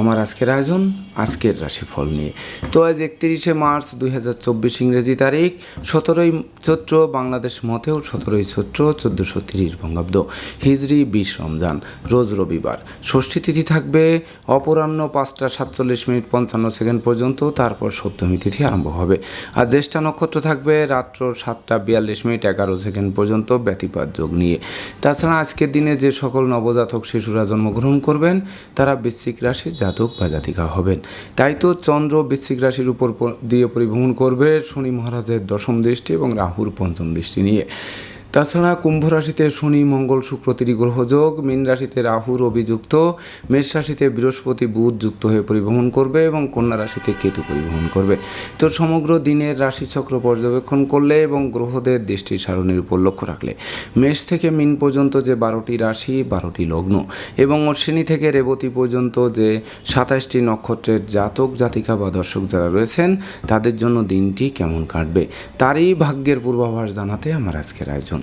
আমার আজকের আয়োজন, আজকের রাশিফল নিয়ে। তো আজ একত্রিশে মার্চ দুই হাজার চব্বিশ ইংরেজি তারিখ, সতেরোই চৈত্র বাংলাদেশ মতেও সতেরোই চৈত্র চোদ্দোশো তিরিশ বঙ্গাব্দ। হিজরি বিশ রমজান, রোজ রবিবার। ষষ্ঠী তিথি থাকবে, অপরাহ্ন পাঁচটা সাতচল্লিশ মিনিট পঞ্চান্ন সেকেন্ড পর্যন্ত, তারপর সপ্তমী তিথি আরম্ভ হবে। আর জ্যেষ্ঠা নক্ষত্র থাকবে, রাত্র সাতটা বিয়াল্লিশ মিনিট এগারো সেকেন্ড পর্যন্ত ব্যতিপাত যোগ নিয়ে। তাছাড়া আজকের দিনে যে সকল নবজাতক শিশুরা জন্মগ্রহণ করবেন, তারা বৃশ্চিক রাশির জাতক বা জাতিকা হবেন। তাই তো চন্দ্র বৃশ্চিক রাশির উপর দিয়ে পরিভ্রমণ করবে শনি মহারাজের দশম দৃষ্টি এবং রাহুর পঞ্চম দৃষ্টি নিয়ে। তাছাড়া কুম্ভ রাশিতে শনি, মঙ্গল, শুক্র ত্রিগ্রহ যোগ, মীন রাশিতে রাহুর অভিযুক্ত মেষ রাশিতে বৃহস্পতি, বুধ যুক্ত হয়ে পরিভ্রমণ করবে এবং কন্যা রাশিতে কেতু পরিভ্রমণ করবে। তো সমগ্র দিনের রাশিচক্র পর্যবেক্ষণ করলে এবং গ্রহদের দৃষ্টি সারণীর উপর লক্ষ্য রাখলে, মেষ থেকে মিন পর্যন্ত যে বারোটি রাশি, বারোটি লগ্ন এবং অশ্বিনী থেকে রেবতী পর্যন্ত যে সাতাশটি নক্ষত্রের জাতক, জাতিকা বা দর্শক যারা রয়েছেন, তাদের জন্য দিনটি কেমন কাটবে, তারই ভাগ্যের পূর্বাভাস জানাতে আমার আজকের আয়োজন।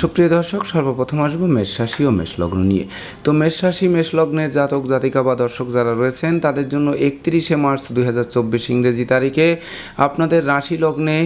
সুপ্রিয় দর্শক, সর্বপ্রথম আসব মেষ রাশি ও মেষ লগ্ন নিয়ে। তো মেষ রাশি, মেষ লগ্নের জাতক, জাতিকা বা দর্শক যারা রয়েছেন, তাদের জন্য একত্রিশে মার্চ দুই হাজার চব্বিশ ইংরেজি তারিখে আপনাদের রাশি লগ্নে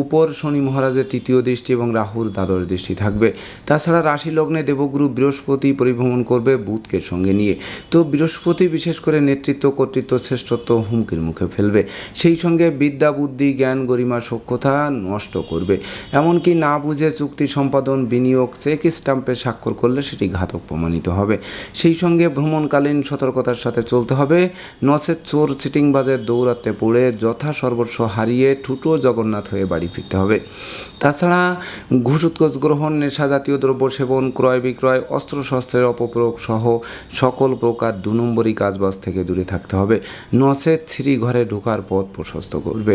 উপর শনি মহারাজের তৃতীয় দৃষ্টি এবং রাহুর দ্বাদশ দৃষ্টি থাকবে। তাছাড়া রাশি লগ্নে দেবগুরু বৃহস্পতি পরিভ্রমণ করবে বুধকে সঙ্গে নিয়ে। তো বৃহস্পতি বিশেষ করে নেতৃত্ব, কর্তৃত্ব, শ্রেষ্ঠত্ব হুমকির মুখে ফেলবে। সেই সঙ্গে বিদ্যা, বুদ্ধি, জ্ঞান, গরিমা সক্ষতা নষ্ট করবে। এমনকি না বুঝে চুক্তি সম্পাদন বিনিয়োগ চেক স্টাম্পে স্বাক্ষর করলে সেটি ঘাতক প্রমাণিত হবে। সেই সঙ্গে ভ্রমণকালীন সতর্কতার সাথে চলতে হবে। নসের চোর চিটিংবাজের দৌড়াতে পড়ে যথা সর্বস্ব হারিয়ে ঠুটো জগন্নাথ হয়ে বাড়ি ফিরতে হবে। তাছাড়া ঘুষ উৎকোচ গ্রহণ, নেশা জাতীয় দ্রব্য সেবন, ক্রয় বিক্রয়, অস্ত্রশস্ত্রের অপপ্রয়োগ সহ সকল প্রকার দু নম্বরই কাজবাজ থেকে দূরে থাকতে হবে। নসের ছিঁড়ি ঘরে ঢোকার পথ প্রশস্ত করবে।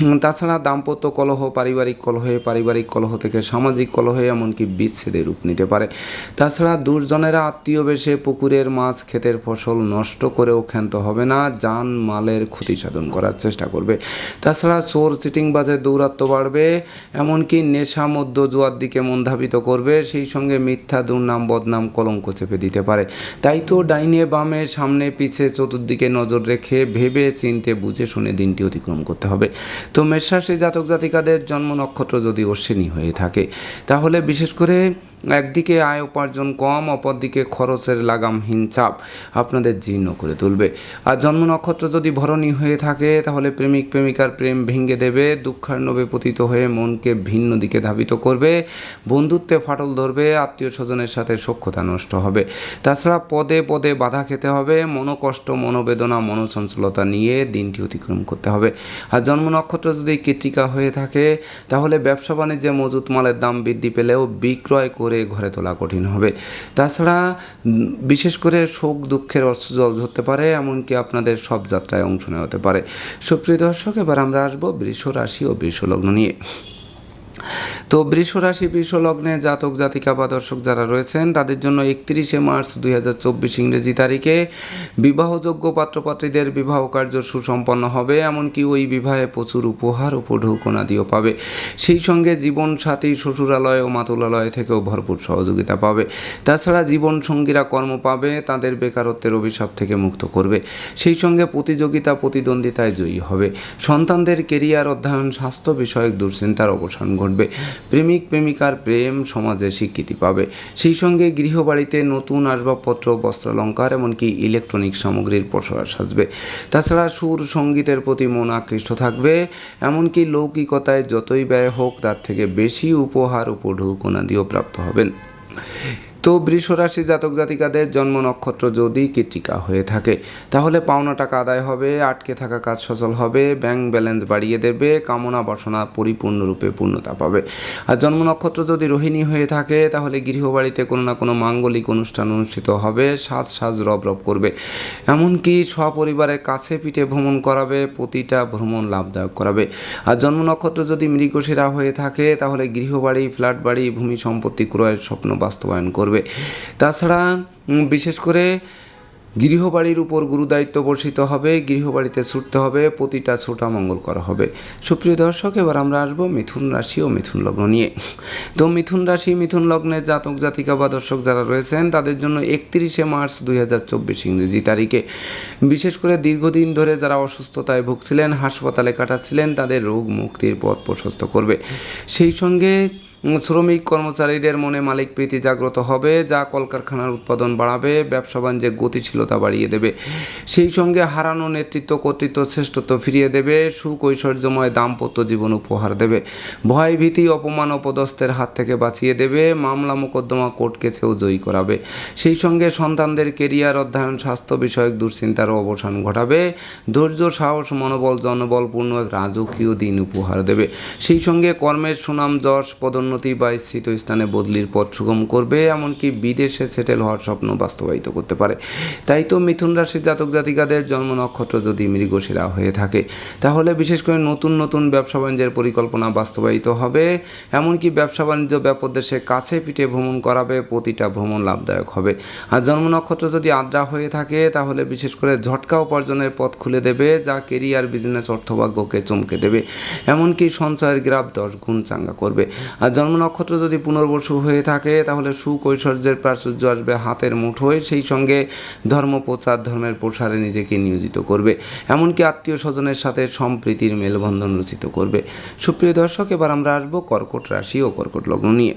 তাছাড়া দাম্পত্য কলহ, পারিবারিক কলহে পারিবারিক কলহ থেকে সামাজিক কলহে এমনকি বিচ্ছেদের রূপ নিতে পারে। তাছাড়া দুর্জনেরা আত্মীয় বেশে পুকুরের মাছ, ক্ষেতের ফসল নষ্ট করেও ক্ষান্ত হবে না, যান মালের ক্ষতি সাধন করার চেষ্টা করবে। তাছাড়া চোর চিটিংবাজের দৌরাত্ম্য বাড়বে, এমনকি নেশা মধ্য জুয়ার দিকে মন ধাবিত করবে, সেই সঙ্গে মিথ্যা, দুর্নাম, বদনাম, কলঙ্ক চেপে দিতে পারে। তাই তো ডাইনে বামে, সামনে, পিছে, চতুর্দিকে নজর রেখে ভেবে চিনতে বুঝে শুনে দিনটি অতিক্রম করতে হবে। তো মেষরাশি জাতক জাতিকাদের জন্ম নক্ষত্র যদি অশ্বিনী হয়ে থাকে তাহলে বিশেষ করে একদিকে আয় উপার্জন কম, অপরদিকে খরচের লাগামহীন চাপ আপনাদের জীর্ণ করে তুলবে। আর জন্ম নক্ষত্র যদি ভরণী হয়ে থাকে, তাহলে প্রেমিক প্রেমিকার প্রেম ভেঙে দেবে দুঃখার্ণবে পতিত হয়ে মনকে ভিন্ন দিকে ধাবিত করবে, বন্ধুত্বে ফাটল ধরবে, আত্মীয় স্বজনের সাথে সখ্যতা নষ্ট হবে। তাছাড়া পদে পদে বাধা খেতে হবে, মনোকষ্ট, মনোবেদনা, মনোচঞ্চলতা নিয়ে দিনটি অতিক্রম করতে হবে। আর জন্ম নক্ষত্র যদি কৃতিকা হয়ে থাকে, তাহলে ব্যবসা বাণিজ্যে মজুত মালের দাম বৃদ্ধি পেলেও বিক্রয় করে ঘরে তোলা কঠিন হবে। তাছাড়া বিশেষ করে শোক, দুঃখের অস্ত্রজল ধরতে পারে, এমনকি আপনাদের সব যাত্রায় অংশ নেওয়া হতে পারে। সুপ্রিয় দর্শক, এবার আমরা আসব বৃষ রাশি ও বৃষ লগ্ন নিয়ে। তো বৃষ রাশি, বৃষ লগ্নে জাতক, জাতিকা বা দর্শক যারা রয়েছেন, তাদের জন্য একত্রিশে মার্চ দুই হাজার চব্বিশ ইংরেজি তারিখে বিবাহযোগ্য পাত্রপাত্রীদের বিবাহ কার্য সুসম্পন্ন হবে, এমনকি ওই বিবাহে প্রচুর উপহার উপঢৌকনাদিও পাবে। সেই সঙ্গে জীবন সাথী শ্বশুরালয় ও মাতুলালয় থেকেও ভরপুর সহযোগিতা পাবে। তাছাড়া জীবন সঙ্গীরা কর্ম পাবে, তাদের বেকারত্বের অভিশাপ থেকে মুক্ত করবে। সেই সঙ্গে প্রতিযোগিতা, প্রতিদ্বন্দ্বিতায় জয়ী হবে। সন্তানদের কেরিয়ার, অধ্যয়ন, স্বাস্থ্য বিষয়ক দুশ্চিন্তার অবসান ঘটবে। প্রেমিক, প্রেমিকার প্রেম সমাজে স্বীকৃতি পাবে। সেই সঙ্গে গৃহবাড়িতে নতুন আসবাবপত্র, বস্ত্রালঙ্কার, এমনকি ইলেকট্রনিক সামগ্রীর প্রসার সাজবে। তাছাড়া সুর সঙ্গীতের প্রতি মন আকৃষ্ট থাকবে। এমনকি লৌকিকতায় যতই ব্যয় হোক, তার থেকে বেশি উপহার উপঢৌকনাদিও প্রাপ্ত হবেন। তো বৃষরাশি জাতক জাতিকাদের জন্ম নক্ষত্র যদি কৃতিকা হয়ে থাকে, তাহলে পাওনা টাকা আদায় হবে, আটকে থাকা কাজ সচল হবে ব্যাংক ব্যালেন্স বাড়িয়ে দেবে, কামনা বাসনা পরিপূর্ণরূপে পূর্ণতা পাবে। আর জন্ম নক্ষত্র যদি রোহিণী হয়ে থাকে, তাহলে গৃহবাড়িতে কোনো না কোনো মাঙ্গলিক অনুষ্ঠান অনুষ্ঠিত হবে, সাজ সাজ রব রব করবে। এমনকি সপরিবারের কাছে পিঠে ভ্রমণ করাবে, প্রতিটা ভ্রমণ লাভদায়ক করাবে। আর জন্ম নক্ষত্র যদি মৃগশিরা হয়ে থাকে, তাহলে গৃহবাড়ি, ফ্ল্যাট বাড়ি, ভূমি সম্পত্তি ক্রয়ের স্বপ্ন বাস্তবায়ন করবে। তাছাড়া বিশেষ করে গৃহবাড়ির উপর গুরুদায়িত্ব বর্ষিত হবে, গৃহবাড়িতে ছুটতে হবে, প্রতিটা ছোটা মঙ্গল করা হবে। সুপ্রিয় দর্শক, এবার আমরা আসব মিথুন রাশি ও মিথুন লগ্ন নিয়ে। তো মিথুন রাশি, মিথুন লগ্নের জাতক, জাতিকা বা দর্শক যারা রয়েছেন, তাদের জন্য একত্রিশে মার্চ দুই হাজার চব্বিশ ইংরেজি তারিখে। বিশেষ করে দীর্ঘদিন ধরে যারা অসুস্থতায় ভুগছিলেন, হাসপাতালে কাটাচ্ছিলেন, তাদের রোগ মুক্তির পথ প্রশস্ত করবে। সেই সঙ্গে শ্রমিক কর্মচারীদের মনে মালিক প্রীতি জাগ্রত হবে, যা কলকারখানার উৎপাদন বাড়াবে, ব্যবসা বাণিজ্যে গতিশীলতা বাড়িয়ে দেবে। সেই সঙ্গে হারানো নেতৃত্ব কর্তৃত্ব শ্রেষ্ঠত্ব ফিরিয়ে দেবে, সুকৈশোর্যময় দাম্পত্য জীবন উপহার দেবে। ভয় ভীতি অপমান, অপদস্থের হাত থেকে বাঁচিয়ে দেবে, মামলা মোকদ্দমা কোর্ট কেসেও জয়ী করাবে। সেই সঙ্গে সন্তানদের কেরিয়ার, অধ্যয়ন, স্বাস্থ্য বিষয়ক দুশ্চিন্তারও অবসান ঘটাবে। ধৈর্য, সাহস, মনোবল, জনবলপূর্ণ এক রাজকীয় দিন উপহার দেবে। সেই সঙ্গে কর্মের সুনাম, যশ পদোন্নতি বা স্থিত স্থানে বদলির পথ সুগম করবে, এমনকি বিদেশে সেটেল হওয়ার স্বপ্ন বাস্তবায়িত করতে পারে। তাই তো মিথুন রাশির জাতক জাতিকাদের জন্ম নক্ষত্র যদি মৃগশিরা হয়ে থাকে, তাহলে বিশেষ করে নতুন নতুন ব্যবসা বাণিজ্যের পরিকল্পনা বাস্তবায়িত হবে, এমনকি ব্যবসা বাণিজ্য ব্যাপক দেশে কাছে পিঠে ভ্রমণ করাবে, প্রতিটা ভ্রমণ লাভদায়ক হবে। আর জন্ম নক্ষত্র যদি আদ্রা হয়ে থাকে, তাহলে বিশেষ করে ঝটকা উপার্জনের পথ খুলে দেবে, যা কেরিয়ার, বিজনেস, অর্থভাগ্যকে চমকে দেবে। এমনকি সঞ্চয়ের গ্রাফ দশ গুণ চাঙ্গা করবে। আর জন্ম নক্ষত্র যদি পুনর্বসু হয়ে থাকে, তাহলে সুকৈশর্যের প্রাচুর্য আসবে হাতের মুঠোয়। সেই সঙ্গে ধর্ম প্রচার, ধর্মের প্রসারে নিজেকে নিয়োজিত করবে। এমনকি আত্মীয় স্বজনের সাথে সম্প্রীতির মেলবন্ধন রচিত করবে। সুপ্রিয় দর্শক, এবার আমরা আসব কর্কট রাশি ও কর্কট লগ্ন নিয়ে।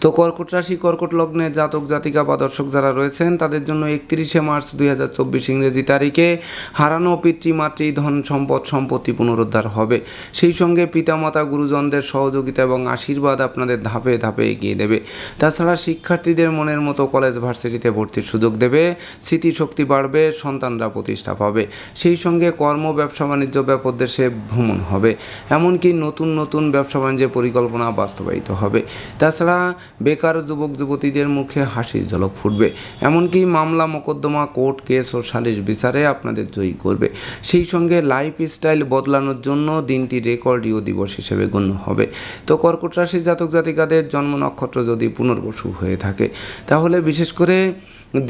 তো কর্কট রাশি, কর্কট লগ্নে জাতক, জাতিকা বা দর্শক যারা রয়েছেন, তাদের জন্য একত্রিশে মার্চ দুই হাজার চব্বিশ ইংরেজি তারিখে হারানো পিতৃমাতৃ ধন, সম্পদ, সম্পত্তি পুনরুদ্ধার হবে। সেই সঙ্গে পিতামাতা, গুরুজনদের সহযোগিতা এবং আশীর্বাদ আপনাদের ধাপে ধাপে এগিয়ে দেবে। তাছাড়া শিক্ষার্থীদের মনের মতো কলেজ ভার্সিটিতে ভর্তির সুযোগ দেবে, স্মৃতিশক্তি বাড়বে, সন্তানরা প্রতিষ্ঠা পাবে। সেই সঙ্গে কর্ম, ব্যবসা, বাণিজ্য ব্যাপক দেশে ভ্রমণ হবে। এমনকি নতুন নতুন ব্যবসা বাণিজ্যের পরিকল্পনা বাস্তবায়িত হবে। তাছাড়া বেকার যুবক যুবতীদের মুখে হাসির ঝলক ফুটবে। এমনকি মামলা মোকদ্দমা কোর্ট কেস ও সালিশ বিচারে আপনাদের জয়ী করবে। সেই সঙ্গে লাইফ স্টাইল বদলানোর জন্য দিনটি রেকর্ডীয় দিবস হিসেবে গণ্য হবে। তো কর্কট রাশি জাতক জাতিকাদের জন্ম নক্ষত্র যদি পুনর্বসু হয়ে থাকে, তাহলে বিশেষ করে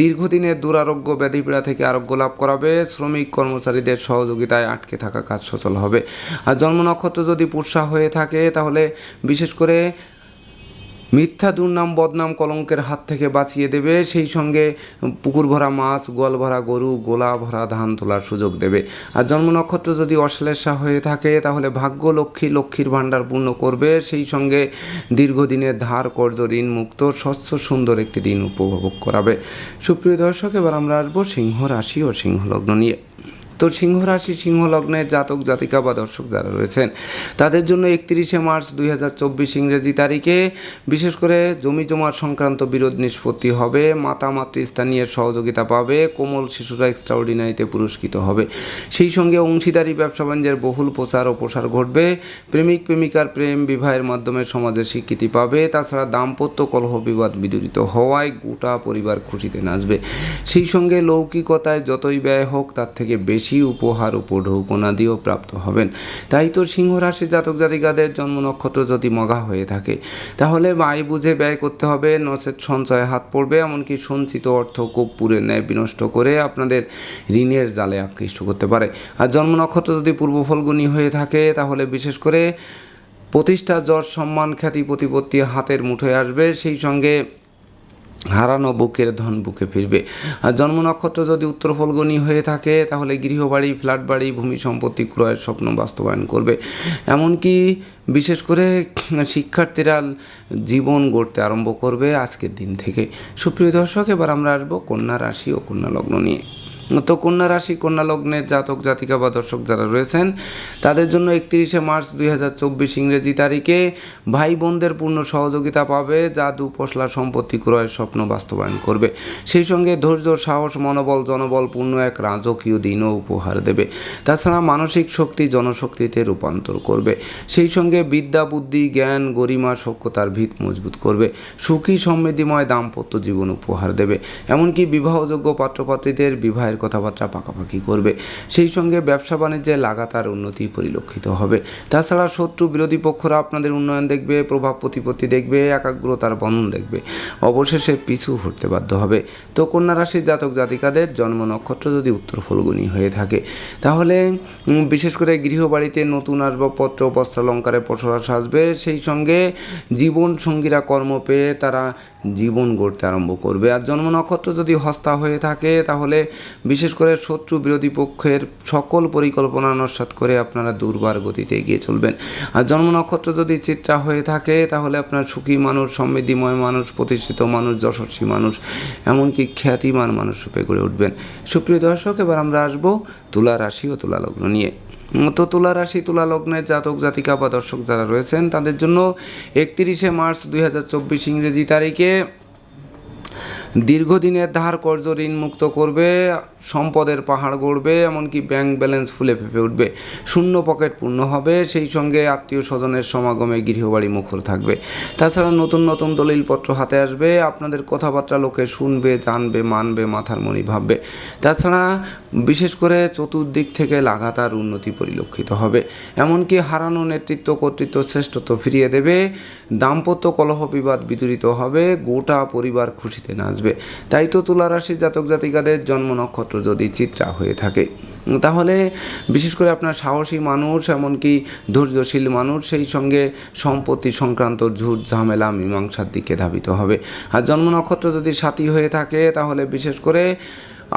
দীর্ঘদিনের দুরারোগ্য ব্যাধিপীড়া থেকে আরোগ্য লাভ করাবে, শ্রমিক কর্মচারীদের সহযোগিতায় আটকে থাকা কাজ সচল হবে। আর জন্ম নক্ষত্র যদি পুরসা হয়ে থাকে, তাহলে বিশেষ করে মিথ্যা দুর্নাম, বদনাম কলঙ্কের হাত থেকে বাঁচিয়ে দেবে। সেই সঙ্গে পুকুর ভরা মাছ, গোয়াল ভরা গরু, গোলা ভরা ধান তোলার সুযোগ দেবে। আর জন্ম নক্ষত্র যদি অশ্লেষা হয়ে থাকে, তাহলে ভাগ্য লক্ষ্মী লক্ষ্মীর ভাণ্ডার পূর্ণ করবে। সেই সঙ্গে দীর্ঘদিনের ধার কর্য ঋণ মুক্ত, স্বচ্ছ, সুন্দর একটি দিন উপভোগ করাবে। সুপ্রিয় দর্শক, এবার আমরা আসব সিংহ রাশি ও সিংহ লগ্ন নিয়ে। তো সিংহ রাশি, সিংহ লগ্নের জাতক, জাতিকা বা দর্শক যারা রয়েছেন, তাদের জন্য একত্রিশে মার্চ দুই হাজার চব্বিশ ইংরেজি তারিখে বিশেষ করে জমি জমার সংক্রান্ত বিরোধ নিষ্পত্তি হবে, মাতা, মাতৃস্থানীয় সহযোগিতা পাবে, কোমল শিশুরা এক্সট্রাঅর্ডিনারিতে পুরস্কৃত হবে। সেই সঙ্গে অংশীদারি, ব্যবসা বাণিজ্যের বহুল প্রচার ও প্রসার ঘটবে, প্রেমিক, প্রেমিকার প্রেম বিবাহের মাধ্যমে সমাজের স্বীকৃতি পাবে, তাছাড়া দাম্পত্য কলহ বিবাদ বিদরিত হওয়ায় গোটা পরিবার খুশিতে নাচবে। সেই সঙ্গে লৌকিকতায় যতই ব্যয় হোক, তার থেকে বেশি উপহার উপঢৌকনাদিও প্রাপ্ত হবেন। তাই তো সিংহ রাশি জাতক জাতিকাদের জন্ম নক্ষত্র যদি মগা হয়ে থাকে, তাহলে ব্যয় বুঝে ব্যয় করতে হবে নচেত সঞ্চয়ে হাত পড়বে, এমনকি সঞ্চিত অর্থ কর্পূরের ন্যায় বিনষ্ট করে আপনাদের ঋণের জালে আকৃষ্ট করতে পারে। আর জন্ম নক্ষত্র যদি পূর্ব ফলগুনি হয়ে থাকে, তাহলে বিশেষ করে প্রতিষ্ঠা যশ সম্মান, খ্যাতি, প্রতিপত্তি হাতের মুঠোয় আসবে। সেই সঙ্গে হারানো বুকের ধন বুকে ফিরবে। আর জন্ম নক্ষত্র যদি উত্তর ফলগনি হয়ে থাকে, তাহলে গৃহবাড়ি ফ্ল্যাট বাড়ি ভূমি সম্পত্তি ক্রয়ের স্বপ্ন বাস্তবায়ন করবে। এমনকি বিশেষ করে শিক্ষার্থীরা জীবন গড়তে আরম্ভ করবে আজকের দিন থেকে। সুপ্রিয় দর্শক, এবার আমরা আসব কন্যা রাশি ও কন্যা লগ্ন নিয়ে। তো কন্যা রাশি, কন্যা লগ্নের জাতক, জাতিকা বা দর্শক যারা রয়েছেন, তাদের জন্য একত্রিশে মার্চ দুই হাজার চব্বিশ ইংরেজি তারিখে ভাই বোনদের পূর্ণ সহযোগিতা পাবে, যা দু পশলা সম্পত্তি ক্রয়ের স্বপ্ন বাস্তবায়ন করবে। সেই সঙ্গে ধৈর্য, সাহস, মনোবল, জনবল পূর্ণ এক রাজকীয় দিনও উপহার দেবে। তাছাড়া মানসিক শক্তি জনশক্তিতে রূপান্তর করবে। সেই সঙ্গে বিদ্যা, বুদ্ধি, জ্ঞান, গরিমা সক্ষতার ভিত মজবুত করবে। সুখী, সমৃদ্ধিময়, দাম্পত্য জীবন উপহার দেবে। এমনকি বিবাহযোগ্য পাত্রপাত্রীদের বিবাহের কথাবার্তা পাকাপাকি করবে। সেই সঙ্গে ব্যবসা বাণিজ্যে লাগাতার উন্নতি পরিলক্ষিত হবে। তাছাড়া শত্রু বিরোধী পক্ষরা আপনাদের উন্নয়ন দেখবে, প্রভাব প্রতিপত্তি দেখবে, একাগ্রতার বন্ধন দেখবে। অবশেষে পিছু হতে বাধ্য হবে। তো কন্যা রাশির জাতক জাতিকাদের জন্ম নক্ষত্র যদি উত্তর ফলগুনি হয়ে থাকে, তাহলে বিশেষ করে গৃহবাড়িতে নতুন আসবাবপত্র, বস্ত্রালঙ্কারে পসরা সাজবে সেই সঙ্গে জীবন সঙ্গীরা কর্ম পেয়ে তারা জীবন গড়তে আরম্ভ করবে। আর জন্ম নক্ষত্র যদি হস্তা হয়ে থাকে, তাহলে বিশেষ করে শত্রু বিরোধী পক্ষের সকল পরিকল্পনা নস্বাত করে আপনারা দুর্বার গতিতে এগিয়ে চলবেন। আর জন্ম নক্ষত্র যদি চিত্রা হয়ে থাকে, তাহলে আপনার সুখী মানুষ, সমৃদ্ধিময় মানুষ, প্রতিষ্ঠিত মানুষ, যশস্বী মানুষ, এমনকি খ্যাতিমান মানুষ রূপে গড়ে উঠবেন। সুপ্রিয় দর্শক, এবার আমরা আসব তুলা রাশি ও তুলা লগ্ন নিয়ে। তো তুলা রাশি, তুলা লগ্নের জাতক, জাতিকা বা দর্শক যারা রয়েছেন, তাদের জন্য একত্রিশে মার্চ দুই হাজার চব্বিশ ইংরেজি তারিখে দীর্ঘদিনের ধার কর্জ ঋণ মুক্ত করবে, সম্পদের পাহাড় গড়বে, এমনকি ব্যাংক ব্যালেন্স ফুলে ফেপে উঠবে। শূন্য পকেট পূর্ণ হবে, সেই সঙ্গে আত্মীয় স্বজনের সমাগমে গৃহবাড়ি মুখর থাকবে। তাছাড়া নতুন নতুন দলিলপত্র হাতে আসবে, আপনাদের কথাবার্তা লোকে শুনবে, জানবে, মানবে, মাথার মনি ভাববে। তাছাড়া বিশেষ করে চতুর্দিক থেকে লাগাতার উন্নতি পরিলক্ষিত হবে। এমনকি হারানো নেতৃত্ব কর্তৃত্ব শ্রেষ্ঠত্ব ফিরিয়ে দেবে। দাম্পত্য কলহ বিবাদ বিদূরিত হবে, গোটা পরিবার খুশিতে নাচবে। তাই তো তুলা রাশির জাতক জাতিকাদের জন্ম নক্ষত্র যদি চিত্রা হয়ে থাকে। তাহলে বিশেষ করে আপনার সাহসী মানুষ, এমনকি ধৈর্যশীল মানুষ, সেই সঙ্গে সম্পত্তি সংক্রান্ত ঝুট ঝামেলা মীমাংসার দিকে ধাবিত হবে। আর জন্ম নক্ষত্র যদি সাথী হয়ে থাকে, তাহলে বিশেষ করে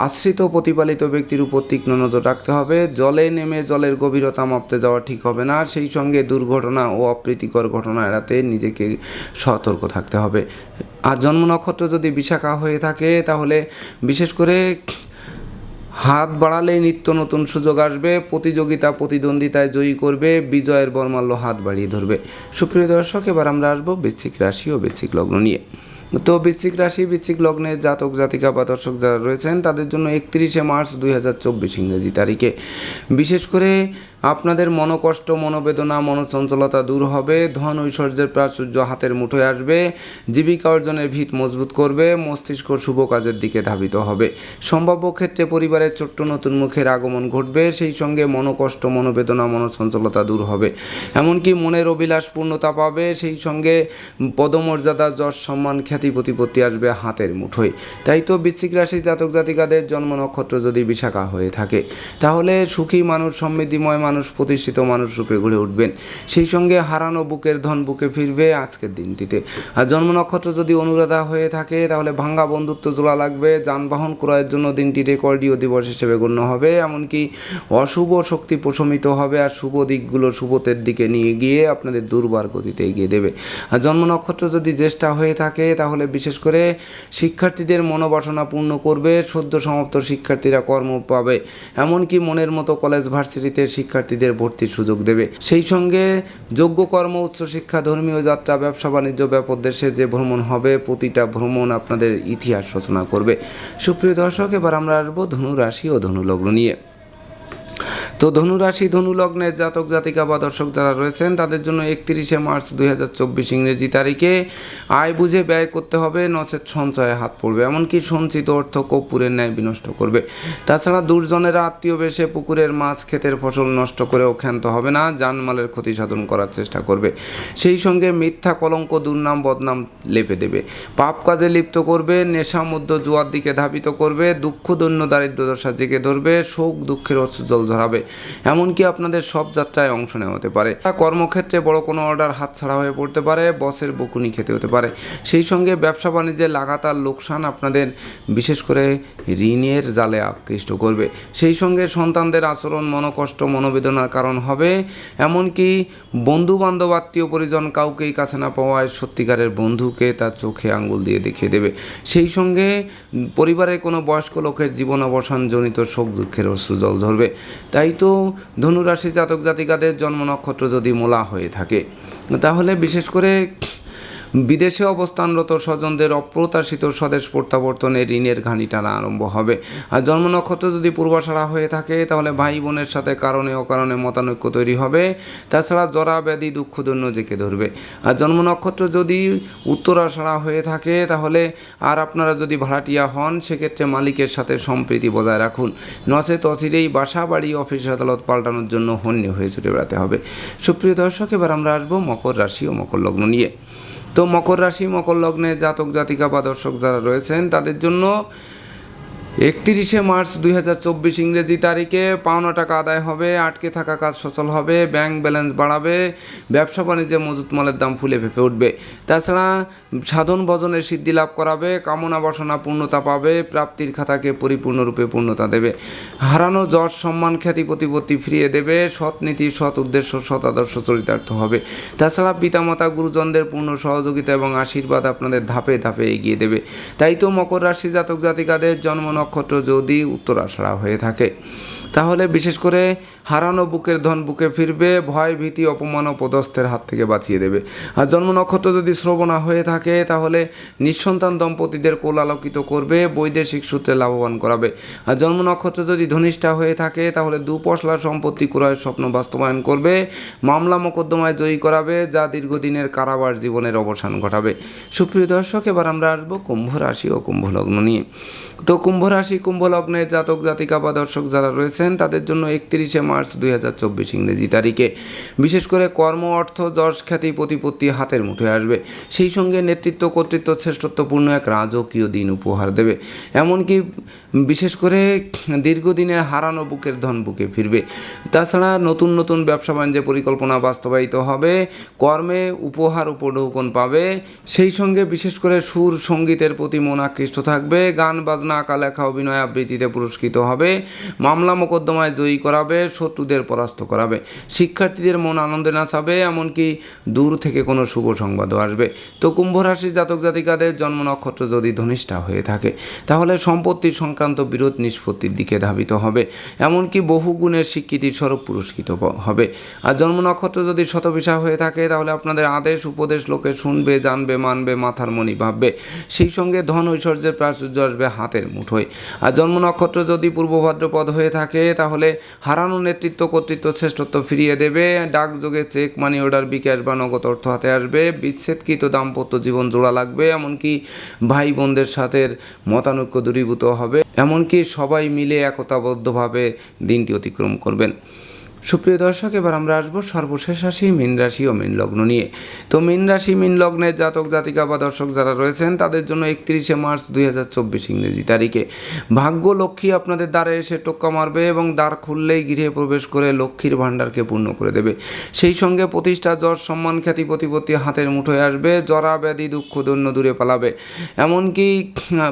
আশ্রিত প্রতিপালিত ব্যক্তির উপর তীক্ষ্ণ নজর রাখতে হবে। জলে নেমে জলের গভীরতা মাপতে যাওয়া ঠিক হবে না। সেই সঙ্গে দুর্ঘটনা ও অপ্রীতিকর ঘটনা এড়াতে নিজেকে সতর্ক থাকতে হবে। আর জন্ম নক্ষত্র যদি বিশাখা হয়ে থাকে, তাহলে বিশেষ করে হাত বাড়ালেই নিত্য নতুন সুযোগ আসবে, প্রতিযোগিতা, প্রতিদ্বন্দ্বিতায় জয়ী করবে, বিজয়ের বর্মাল্য হাত বাড়িয়ে ধরবে। সুপ্রিয় দর্শক, এবার আমরা আসব বৃশ্চিক রাশি ও বৃশ্চিক লগ্ন নিয়ে। তো বৃশ্চিক রাশি, বৃশ্চিক লগ্নের জাতক, জাতিকা বা দর্শক যারা রয়েছেন, তাদের জন্য একত্রিশে মার্চ দুই হাজার চব্বিশ ইংরেজি তারিখে। বিশেষ করে আপনাদের মনোকষ্ট, মনোবেদনা, মনোচঞ্চলতা দূর হবে, ধন ঐশ্বর্যের প্রাচুর্য হাতের মুঠোয় আসবে, জীবিকা অর্জনের ভিত মজবুত করবে, মস্তিষ্ক শুভ কাজের দিকে ধাবিত হবে। সম্ভাব্য ক্ষেত্রে পরিবারের ছোট্ট নতুন মুখের আগমন ঘটবে, সেই সঙ্গে মনোকষ্ট, মনোবেদনা, মনোচঞ্চলতা দূর হবে। এমনকি মনের অভিলাষ পূর্ণতা পাবে, সেই সঙ্গে পদমর্যাদা, যশ, সম্মান খ্যাতি প্রতিপত্তি আসবে হাতের মুঠোয়। তাই তো বৃশ্চিক রাশি জাতক জাতিকাদের জন্ম নক্ষত্র যদি বিশাখা হয়ে থাকে, তাহলে সুখী মানুষ, সমৃদ্ধিময় মানুষ, প্রতিষ্ঠিত মানুষ রূপে গড়ে উঠবেন। সেই সঙ্গে হারানো বুকের ধন বুকে ফিরবে আজকের দিনটিতে। আর জন্ম নক্ষত্র যদি অনুরাধা হয়ে থাকে, তাহলে ভাঙ্গা বন্ধুত্ব জোড়া লাগবে, যানবাহন ক্রয়ের জন্য দিনটি রেকর্ডীয় দিবস হিসেবে গণ্য হবে, এমনকি অশুভ শক্তি প্রশমিত হবে আর শুভ দিকগুলো শুভতের দিকে নিয়ে গিয়ে আপনাদের দুর্বার গতিতে এগিয়ে দেবে। আর জন্ম নক্ষত্র যদি জ্যেষ্ঠা হয়ে থাকে, তাহলে বিশেষ করে শিক্ষার্থীদের মনোবাসনা পূর্ণ করবে, সদ্য সমাপ্ত শিক্ষার্থীরা কর্ম পাবে। এমনকি মনের মতো কলেজ ভার্সিটিতে শিক্ষার্থীদের ভর্তির সুযোগ দেবে। সেই সঙ্গে যোগ্য কর্ম উচ্চশিক্ষা ধর্মীয় যাত্রা, ব্যবসা, বাণিজ্য ব্যাপক দেশে যে ভ্রমণ হবে, প্রতিটা ভ্রমণ আপনাদের ইতিহাস রচনা করবে। সুপ্রিয় দর্শক, এবার আমরা আসব ধনু রাশি ও ধনু লগ্ন নিয়ে। তো ধনুরাশি ধনু লগ্নের জাতক, জাতিকা বা দর্শক যারা রয়েছেন, তাদের জন্য একত্রিশে মার্চ দুই হাজার চব্বিশ ইংরেজি তারিখে আয় বুঝে ব্যয় করতে হবে, নচেত সঞ্চয়ে হাত পড়বে। এমনকি সঞ্চিত অর্থ কপুরের ন্যায় বিনষ্ট করবে। তাছাড়া দুর্জনেরা আত্মীয় বেশে পুকুরের মাছ, ক্ষেতের ফসল নষ্ট করেও ক্ষান্ত হবে না জানমালের ক্ষতি সাধন করার চেষ্টা করবে। সেই সঙ্গে মিথ্যা কলঙ্ক, দুর্নাম, বদনাম লেপে দেবে। পাপ কাজে লিপ্ত করবে, নেশা মধ্য জুয়ার দিকে ধাবিত করবে, দুঃখ দৈন্য দারিদ্র দশা জেগে ধরবে, শোক, দুঃখের অশ্রুজল ঝরাবে এমনকি আপনাদের সব যাত্রায় অংশ নেওয়া হতে পারে। কর্মক্ষেত্রে বড় কোনো অর্ডার হাতছাড়া হয়ে পড়তে পারে বসের বকুনি খেতে হতে পারে। সেই সঙ্গে ব্যবসা বাণিজ্যে লাগাতার লোকসান আপনাদের বিশেষ করে ঋণের জালে আকৃষ্ট করবে। সেই সঙ্গে সন্তানদের আচরণ মনোকষ্ট, মনোবেদনার কারণ হবে। এমনকি বন্ধু বান্ধব আত্মীয় পরিজন কাউকেই কাছে না পাওয়ায় সত্যিকারের বন্ধুকে তার চোখে আঙ্গুল দিয়ে দেখিয়ে দেবে। সেই সঙ্গে পরিবারের কোনো বয়স্ক লোকের জীবন অবসান জনিত শোক দুঃখের অশ্রু জল ধরবে তাই তো ধনুরাশি জাতক জাতিকাদের জন্ম নক্ষত্র যদি মোলা হয়ে থাকে তাহলে বিশেষ করে বিদেশে অবস্থানরত স্বজনদের অপ্রত্যাশিত স্বদেশ প্রত্যাবর্তনে ঋণের ঘানি টানা আরম্ভ হবে। আর জন্ম নক্ষত্র যদি পূর্বাশারা হয়ে থাকে, তাহলে ভাই বোনের সাথে কারণে অকারণে মতানৈক্য তৈরি হবে। তাছাড়া জরা, ব্যাধি, দুঃখ, দৈন্য জেঁকে ধরবে। আর জন্ম নক্ষত্র যদি উত্তরাশারা হয়ে থাকে, তাহলে আর আপনারা যদি ভাড়াটিয়া হন, সেক্ষেত্রে মালিকের সাথে সম্প্রীতি বজায় রাখুন। নচেত অচিরেই বাসা, বাড়ি, অফিস, আদালত পাল্টানোর জন্য হন্যে হয়ে ছুটে বেড়াতে হবে। সুপ্রিয় দর্শক, এবার আমরা আসব মকর রাশি ও মকর লগ্ন নিয়ে। তো মকর রাশি মকর লগ্নে জাতক জাতিকা বা দর্শক যারা রয়েছেন তাদের জন্য একত্রিশে মার্চ দুই হাজার চব্বিশ ইংরেজি তারিখে পাওনা টাকা আদায় হবে, আটকে থাকা কাজ সচল হবে, ব্যাংক ব্যালেন্স বাড়াবে, ব্যবসা বাণিজ্যে মজুত মালের দাম ফুলে ফেপে উঠবে। তাছাড়া সাধন ভজনের সিদ্ধি লাভ করাবে, কামনা বাসনা পূর্ণতা পাবে, প্রাপ্তির খাতাকে পরিপূর্ণরূপে পূর্ণতা দেবে। হারানো যশ, সম্মান, খ্যাতি, প্রতিপত্তি ফিরিয়ে দেবে, সৎ নীতি, সৎ উদ্দেশ্য, সৎ আদর্শ চরিতার্থ হবে। তাছাড়া পিতামাতা, গুরুজনদের পূর্ণ সহযোগিতা এবং আশীর্বাদ আপনাদের ধাপে ধাপে এগিয়ে দেবে। তাই তো মকর রাশি জাতক জাতিকাদের জন্ম নক্ষত্র যদি উত্তরাষাঢ়া হয়ে থাকে। তাহলে বিশেষ করে হারানো বুকের ধন বুকে ফিরবে, ভয়, ভীতি, অপমান ও পদস্থের হাত থেকে বাঁচিয়ে দেবে। আর জন্ম নক্ষত্র যদি শ্রবণা হয়ে থাকে, তাহলে নিঃসন্তান দম্পতিদের কোলালোকিত করবে, বৈদেশিক সূত্রে লাভবান করাবে। আর জন্ম নক্ষত্র যদি ধনিষ্ঠা হয়ে থাকে, তাহলে দুপশলা সম্পত্তি ক্রয়ের স্বপ্ন বাস্তবায়ন করবে, মামলা মোকদ্দমায় জয়ী করাবে, যা দীর্ঘদিনের কারাবার জীবনের অবসান ঘটাবে। সুপ্রিয় দর্শক, এবার আমরা আসব কুম্ভ রাশি ও কুম্ভ লগ্ন নিয়ে। তো কুম্ভ রাশি, কুম্ভ লগ্নের জাতক জাতিকা বা দর্শক যারা রয়েছেন তাদের জন্য একত্রিশে মার্চ দুই চব্বিশ ইংরেজি তারিখে। বিশেষ করে কর্ম, অর্থ, যশ, খ্যাতি, প্রতিপত্তি হাতের মুঠোয় আসবে। সেই সঙ্গে নেতৃত্ব, কর্তৃত্ব, শ্রেষ্ঠত্বপূর্ণ এক রাজকীয় দিন উপহার দেবে। এমনকি বিশেষ করে দীর্ঘদিনের হারানো বুকের ধন বুকে ফিরবে। তাছাড়া নতুন নতুন ব্যবসা বাণিজ্যের পরিকল্পনা বাস্তবায়িত হবে, কর্মে উপহার উপঢৌকন পাবে। সেই সঙ্গে বিশেষ করে সুর, সঙ্গীতের প্রতি মন আকৃষ্ট থাকবে, গান, বাজনা, আঁকা, লেখা, অভিনয় আবৃত্তিতে পুরস্কৃত হবে। মামলা মোকদ্দমায় জয়ী করাবে, শত্রুদের পরাস্ত করাবে। শিক্ষার্থীদের মন আনন্দে নাচাবে, এমনকি দূর থেকে কোনো শুভ সংবাদও আসবে। তো কুম্ভ রাশি জাতক জাতিকাদের জন্ম নক্ষত্র যদি ধনিষ্ঠা হয়ে থাকে, তাহলে সম্পত্তি সংক্রান্ত বিরোধ নিষ্পত্তির দিকে ধাবিত হবে। এমনকি বহু গুণের স্বীকৃতির স্বরূপ পুরস্কৃত হবে। আর জন্ম নক্ষত্র যদি শতবিশা হয়ে থাকে, তাহলে আপনাদের আদেশ, উপদেশ লোকে শুনবে, জানবে, মানবে, মাথার মনি ভাববে। সেই সঙ্গে ধন ঐশ্বর্যের প্রাচুর্য আসবে হাতের মুঠোয়। আর জন্ম নক্ষত্র যদি পূর্ব ভাদ্রপদ হয়ে থাকে তাহলে হারানো নেতৃত্ব, কর্তৃত্ব, শ্রেষ্ঠত্ব ফিরিয়ে দেবে। ডাকযোগে চেক, মানি অর্ডার, বিকাশ বা নগদ অর্থ হাতে আসবে। বিচ্ছেদকৃত দাম্পত্য জীবন জোড়া লাগবে। এমনকি ভাই বোনদের সাথে মতানৈক্য দূরীভূত হবে। এমনকি সবাই মিলে একতাবদ্ধভাবে দিনটি অতিক্রম করবেন। সুপ্রিয় দর্শক, এবার আমরা আসব সর্বশেষ রাশি মীন রাশি ও মীন লগ্ন নিয়ে। তো মীন রাশি, মীন লগ্নের জাতক, জাতিকা বা দর্শক যারা রয়েছেন, তাদের জন্য একত্রিশে মার্চ দুই হাজার চব্বিশ ইংরেজি তারিখে। ভাগ্য লক্ষ্মী আপনাদের দ্বারে এসে টোক্কা মারবে এবং দ্বার খুললেই গৃহে প্রবেশ করে লক্ষ্মীর ভাণ্ডারকে পূর্ণ করে দেবে। সেই সঙ্গে প্রতিষ্ঠা যশ সম্মান, খ্যাতি, প্রতিপত্তি হাতের মুঠোয় আসবে, জরা, ব্যাধি, দুঃখ, দৈন্য দূরে পালাবে। এমনকি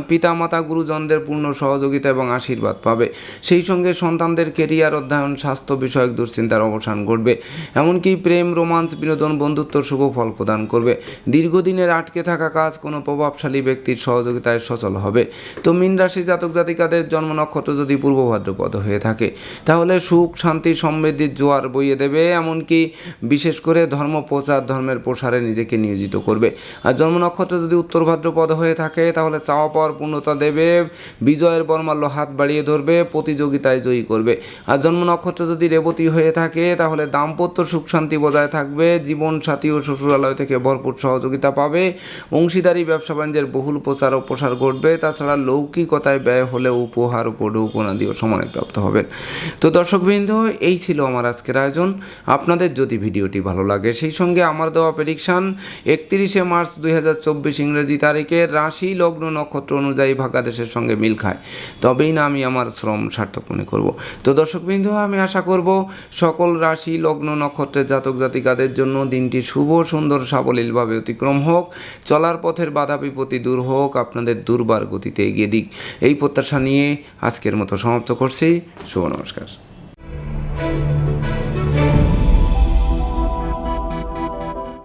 পিতামাতা, গুরুজনদের পূর্ণ সহযোগিতা এবং আশীর্বাদ পাবে। সেই সঙ্গে সন্তানদের কেরিয়ার অধ্যয়ন, স্বাস্থ্য বিষয়ক দুশ্চিন্তার অবসান ঘটবে। এমনকি প্রেম, রোমান্স, বিনোদন বন্ধুত্ব শুভ ফল প্রদান করবে। দীর্ঘদিনের আটকে থাকা কাজ কোনো প্রভাবশালী ব্যক্তির সহযোগিতায় সচল হবে। তো মীন রাশি জাতক জাতিকাদের জন্ম নক্ষত্র যদি পূর্ব ভাদ্রপদ হয়ে থাকে, তাহলে সুখ, শান্তি, সমৃদ্ধির জোয়ার বইয়ে দেবে। এমনকি বিশেষ করে ধর্ম, প্রচার, ধর্মের প্রসারে নিজেকে নিয়োজিত করবে। আর জন্ম নক্ষত্র যদি উত্তর ভাদ্রপদ হয়ে থাকে, তাহলে চাওয়া পাওয়ার পূর্ণতা দেবে। বিজয়ের বর্মাল্য হাত বাড়িয়ে ধরবে, প্রতিযোগিতায় জয়ী করবে। আর জন্ম নক্ষত্র যদি রেবতী যদি হয়ে থাকে, তাহলে দাম্পত্য সুখ শান্তি বজায় থাকবে জীবন সাথী ও শ্বশুরালয় থেকে ভরপুর সহযোগিতা পাবে, অংশীদারি, ব্যবসা বাণিজ্যের বহুল প্রচার ও প্রসার ঘটবে, তাছাড়া লৌকিকতায় ব্যয় হলেও উপহার উপরে উপনাদিও সমানে প্রাপ্ত হবেন। তো দর্শকবৃন্দ, এই ছিল আমার আজকের আয়োজন। আপনাদের যদি ভিডিওটি ভালো লাগে, সেই সঙ্গে আমার দেওয়া প্রেডিকশান একত্রিশে মার্চ দুই হাজার চব্বিশ ইংরেজি তারিখে রাশি, লগ্ন, নক্ষত্র অনুযায়ী ভাগ্যাদেশের সঙ্গে মিল খায়। তবেই না আমি আমার শ্রম সার্থক মনে করব। তো দর্শকবৃন্দ, আমি আশা করব সকল রাশি, লগ্ন নক্ষত্রের জাতক জাতিকাদের জন্য দিনটি শুভ, সুন্দর, সাবলীলভাবে অতিক্রম হোক। চলার পথের বাধা, বিপত্তি দূর হোক, আপনাদের দুর্বার গতিতে এগিয়ে দিক। এই প্রত্যাশা নিয়ে আজকের মতো সমাপ্ত করছি। শুভ নমস্কার।